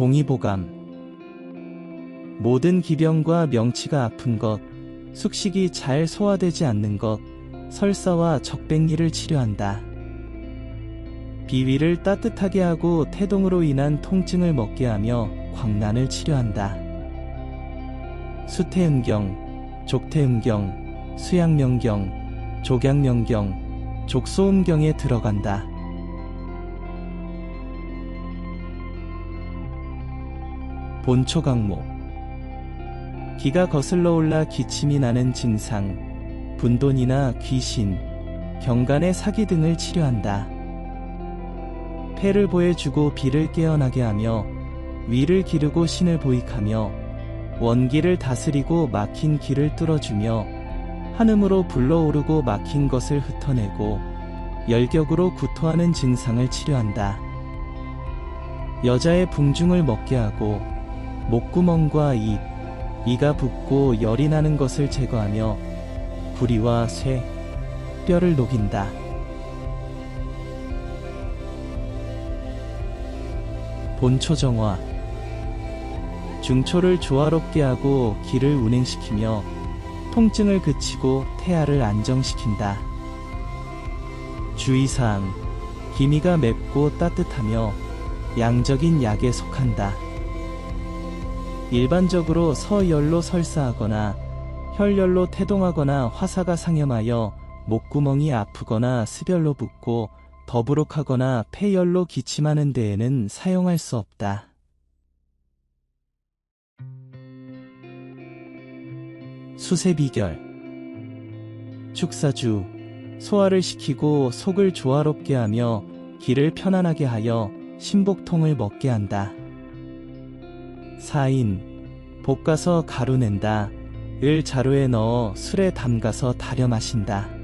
동의보감 모든 기병과 명치가 아픈 것, 숙식이 잘 소화되지 않는 것, 설사와 적백리를 치료한다. 비위를 따뜻하게 하고 태동으로 인한 통증을 먹게 하며 광난을 치료한다. 수태음경, 족태음경, 수양명경, 족양명경, 족소음경에 들어간다. 본초 강목 기가 거슬러 올라 기침이 나는 증상, 분돈이나 귀신, 경간의 사기 등을 치료한다. 폐를 보여주고 비를 깨어나게 하며 위를 기르고 신을 보익하며 원기를 다스리고 막힌 길을 뚫어주며 한음으로 불러오르고 막힌 것을 흩어내고 열격으로 구토하는 증상을 치료한다. 여자의 붕중을 먹게 하고 목구멍과 입, 이가 붓고 열이 나는 것을 제거하며 구리와 쇠, 뼈를 녹인다. 본초 정화 중초를 조화롭게 하고 기를 운행시키며 통증을 그치고 태아를 안정시킨다. 주의사항 기미가 맵고 따뜻하며 양적인 약에 속한다. 일반적으로 서열로 설사하거나 혈열로 태동하거나 화사가 상염하여 목구멍이 아프거나 스별로 붓고 더부룩하거나 폐열로 기침하는 데에는 사용할 수 없다. 수세비결 축사주 소화를 시키고 속을 조화롭게 하며 기를 편안하게 하여 신복통을 먹게 한다. 사인 볶아서 가루 낸다. 을 자루에 넣어 술에 담가서 달여 마신다.